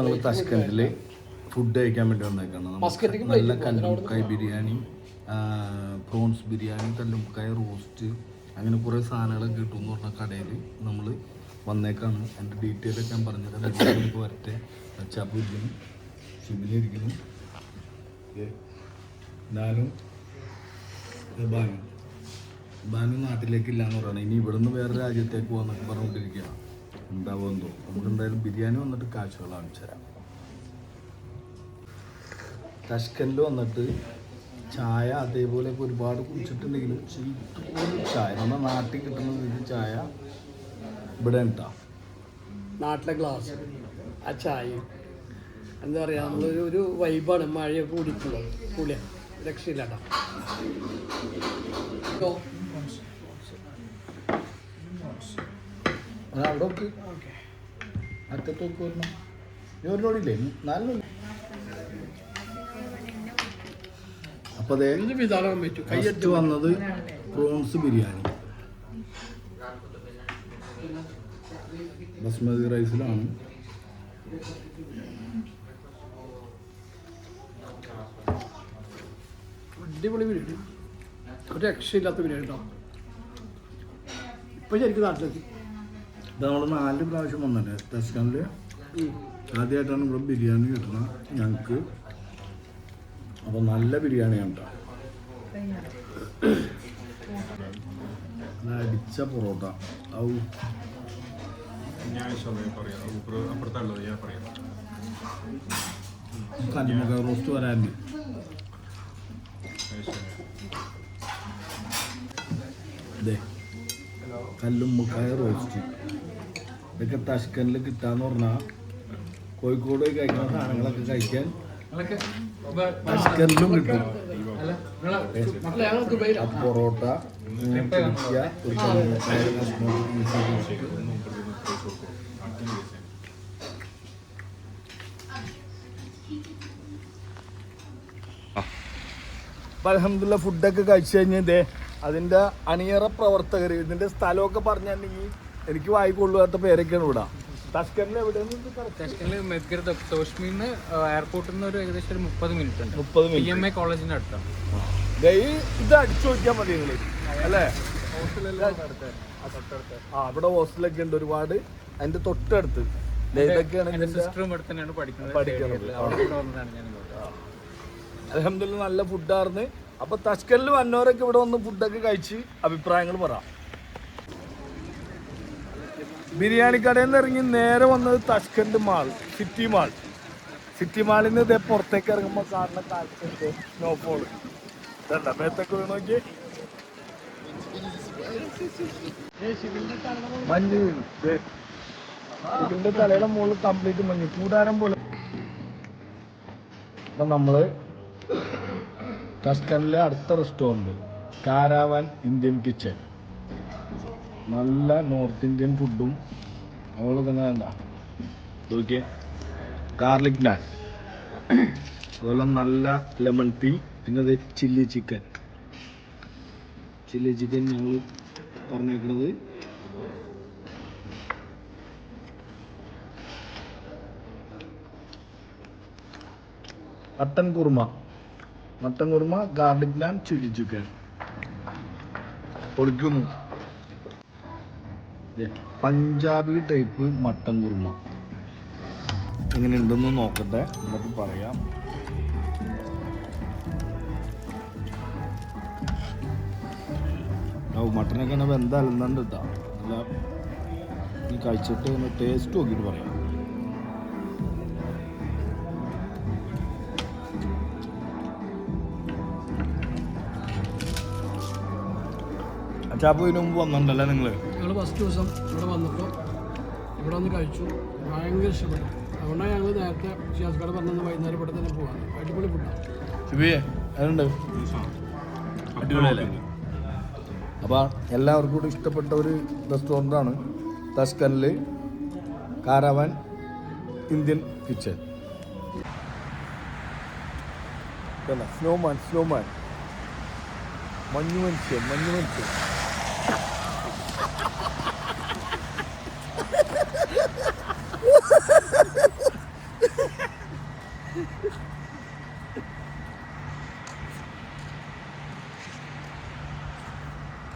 ഞങ്ങൾ തഷ്കണ്ടിൽ ഫുഡ് കഴിക്കാൻ വേണ്ടി വന്നേക്കാണ്. നല്ല കല്ലുമുക്കായ ബിരിയാണി പ്രോൺസ് ബിരിയാണി കല്ലുമുക്കായ റോസ്റ്റ് അങ്ങനെ കുറേ സാധനങ്ങളൊക്കെ കിട്ടും എന്ന് പറഞ്ഞ കടയിൽ നമ്മൾ വന്നേക്കാണ്. എന്റെ ഡീറ്റെയിൽ ഒക്കെ ഞാൻ പറഞ്ഞുതരാം. വീട്ടിലേക്ക് വരട്ടെ. അച്ചാപ്പ് ഇരിക്കുന്നു. ഷിബിലിരിക്കുന്നു ദേ, ഞാനും ബാനു. ബാനു നാട്ടിലേക്ക് ഇല്ലാന്ന് പറയണം. ഇനി ഇവിടുന്ന് വേറെ രാജ്യത്തേക്ക് പോകാന്നൊക്കെ പറഞ്ഞുകൊണ്ടിരിക്കുകയാണ്. ഉണ്ടാവുമെന്തോ നമുക്ക് എന്തായാലും ബിരിയാണി വന്നിട്ട് കാഴ്ചകൾ കാണിച്ചു തരാം. തഷ്കനിൽ വന്നിട്ട് ചായ അതേപോലെ ഒരുപാട് കുടിച്ചിട്ടുണ്ടെങ്കിലും പക്ഷേ ചായ. നമ്മുടെ നാട്ടിൽ കിട്ടുന്ന രീതിയിൽ ചായ ഇവിടെ ഉണ്ടാ? നാട്ടിലെ ഗ്ലാസ് ആ ചായ. എന്താ പറയുക നമ്മളൊരു ഒരു വൈബാണ് മഴയൊക്കെ കുടിക്കുള്ളത് കൂടിയ രക്ഷയില്ലാട്ടാ അത് അവിടെ നോക്ക്. അറ്റത്ത് നോക്ക് വരണം ഒരു ലോഡില്ലേ? നാല് ലോഡി. അപ്പോൾ അതേ ഫസ്റ്റ് വന്നത് പ്രോൺസ് ബിരിയാണി. ബസ്മതി റൈസിലാണ്. അടിപൊളി ബിരിയാണി. ഒരു രക്ഷയില്ലാത്ത ബിരിയാണി കേട്ടോ ഇപ്പൊ ശരിക്കും നാട്ടിലെത്തി. ഇത് നമ്മൾ നാല് പ്രാവശ്യം വന്നല്ലേ ഉം. ആദ്യമായിട്ടാണ് ഇവിടെ ബിരിയാണി കിട്ടുന്നത് ഞങ്ങൾക്ക് അപ്പോൾ നല്ല ബിരിയാണിയാണ് കേട്ടോ അടിച്ച പൊറോട്ട. ഔ. കല്ലുമുക്ക റോസ്റ്റ് വരാനുണ്ട് ഇതേ മുട്ടായ റോസ്റ്റ്. ഇതൊക്കെ തഷ്കനിൽ കിട്ടാന്ന് പറഞ്ഞാൽ കോഴിക്കോട് പോയി കഴിക്കുന്ന സാധനങ്ങളൊക്കെ കഴിക്കാൻ തഷ്കനിലും കിട്ടും. പൊറോട്ട അപ്പം അലഹമില്ല ഫുഡൊക്കെ കഴിച്ചു കഴിഞ്ഞ് ഇതേ അതിന്റെ അണിയറ പ്രവർത്തകർ ഇതിന്റെ സ്ഥലമൊക്കെ പറഞ്ഞിട്ടുണ്ടെങ്കിൽ എനിക്ക് വായിക്കൊള്ളാത്ത പേരൊക്കെയാണ് ഇവിടെ. തഷ്കറിൽ എയർപോർട്ടിൽ നിന്ന് ഒരു ഏകദേശം ഒരു മുപ്പത് മിനിറ്റ് ഉണ്ട്. മുപ്പത് മിനിറ്റ് എം എ കോളേജിന്റെ അടുത്താണ്. ദേ ഇത് അടിച്ചു നോക്കിയാൽ മതി നിങ്ങൾ അല്ലേ? ആ അവിടെ ഹോസ്റ്റലൊക്കെ ഉണ്ട് ഒരുപാട്. അതിന്റെ തൊട്ടടുത്ത്. പഠിക്കുന്നത്. അലഹമില്ല നല്ല ഫുഡായിരുന്നു അപ്പൊ തഷ്കലിൽ വന്നവരൊക്കെ ഇവിടെ വന്ന് ഫുഡൊക്കെ കഴിച്ച് അഭിപ്രായങ്ങൾ പറ. ബിരിയാണി കടയിൽ നിന്ന് ഇറങ്ങി നേരെ വന്നത് Tashkent mall city mall. City മാളിൽ നിന്ന് ഇതേ പുറത്തേക്ക് ഇറങ്ങുമ്പോൾ കാണുന്ന കാലത്ത് സ്നോഫോൾ ഇതല്ല മേത്തൊക്കെ മഞ്ഞ് വീണു. ഇതിന്റെ തലയുടെ മുകളിൽ കംപ്ലീറ്റ് മഞ്ഞ്. കൂടാരം പോലെ. അപ്പൊ നമ്മൾ ടസ്കനിലെ അടുത്ത റെസ്റ്റോറന്റ് കാരാവാൻ ഇന്ത്യൻ കിച്ചൺ നല്ല നോർത്ത് ഇന്ത്യൻ ഫുഡും അതുപോലെ തന്നെ എന്താ നോക്കിയേ ഗാർലിക് നാൻ അതുപോലെ നല്ല ലെമൺ ടീ പിന്നെ അത് ചില്ലി ചിക്കൻ ചില്ലി ചിക്കൻ ഞങ്ങൾ പറഞ്ഞേക്കുന്നത് mutton korma. Mutton korma garlic naan chilli chicken പൊളിക്കുന്നു Punjabi type mutton korma. എങ്ങനെയുണ്ടെന്ന് നോക്കട്ടെ എന്നിട്ട് പറയാം. മട്ടനൊക്കെ ഇങ്ങനെ വെന്തലുന്നുണ്ട് കേട്ടോ അല്ല നീ കഴിച്ചിട്ട് ടേസ്റ്റ് നോക്കിയിട്ട് പറയാം. ഇതിനു മുമ്പ് വന്നിട്ടുണ്ടല്ലേ നിങ്ങൾ ഞങ്ങൾ ഫസ്റ്റ് ദിവസം ഇവിടെ വന്നപ്പോൾ ഇവിടെ വന്ന് കഴിച്ചു. ഭയങ്കര ഇഷ്ടപ്പെട്ടു. അതുകൊണ്ടാണ് ഞങ്ങൾ നേരത്തെ ഷിയാസ്കാട് പറഞ്ഞു വൈകുന്നേരം ഇവിടെ തന്നെ പോകാൻ അടിപൊളി ഫുഡാണ് അപ്പോൾ എല്ലാവർക്കും കൂടി ഇഷ്ടപ്പെട്ട ഒരു റെസ്റ്റോറന്റാണ് തസ്കനിൽ caravan Indian kitchen. Snowman snowman മഞ്ഞു മനുഷ്യൻ മഞ്ഞു മനുഷ്യൻ ハハハハ